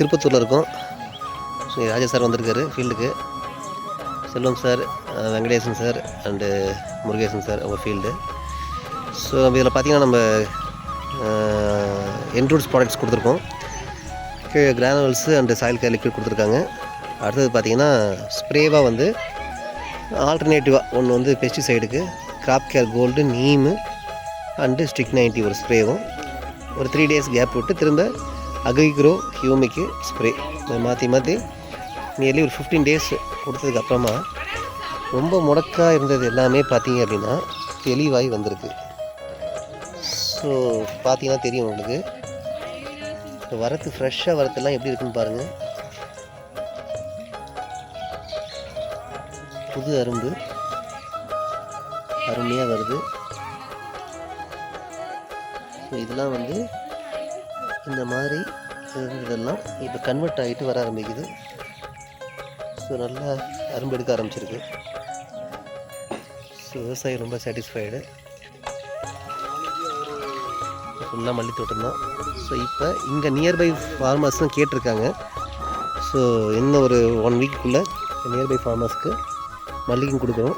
திருப்பத்தூரில் இருக்கோம். ஸோ ராஜா சார் வந்திருக்காரு ஃபீல்டுக்கு. Selvam sir Venkatesan sir and Murugesan sir அவங்க ஃபீல்டு. ஸோ இதில் பார்த்தீங்கன்னா நம்ம என்ட்ரூட்ஸ் ப்ராடக்ட்ஸ் கொடுத்துருக்கோம். கீழே granules and soil care liquid கொடுத்துருக்காங்க. அடுத்தது பார்த்திங்கன்னா ஸ்ப்ரேவாக வந்து ஆல்டர்னேட்டிவாக ஒன்று வந்து பெஸ்டிசைடுக்கு crop care gold neem and stick ninety ஒரு ஸ்ப்ரேவும் ஒரு த்ரீ டேஸ் கேப் விட்டு திரும்ப அக்ரிக்ரோ ஹியூமிக்கு ஸ்ப்ரே. மாற்றி மாற்றி நியர்லி ஒரு ஃபிஃப்டீன் டேஸ் கொடுத்ததுக்கப்புறமா ரொம்ப முடக்காக இருந்தது எல்லாமே பார்த்தீங்க அப்படின்னா தெளிவாகி வந்திருக்கு. ஸோ பார்த்தீங்கன்னா தெரியும் உங்களுக்கு. இப்போ வரத்து ஃப்ரெஷ்ஷாக வரத்துலாம் எப்படி இருக்குன்னு பாருங்கள் புது அரும்பு. அருமையாக வருது. ஸோ இதெல்லாம் வந்து இந்த மாதிரி இதெல்லாம் இப்போ கன்வெர்ட் ஆகிட்டு வர ஆரம்பிக்குது. ஸோ நல்லா அரும்பு எடுக்க ஆரம்பிச்சிருக்கு. ஸோ விவசாயி ரொம்ப சாட்டிஸ்ஃபைடு ஃபுல்லாக மல்லி தோட்டம்தான் ஸோ இப்போ இங்கே நியர்பை ஃபார்மர்ஸும் கேட்டிருக்காங்க. ஸோ இன்னும் ஒரு ஒன் வீக்குள்ளே நியர்பை ஃபார்மர்ஸ்க்கு மல்லிகையும் கொடுக்குறோம்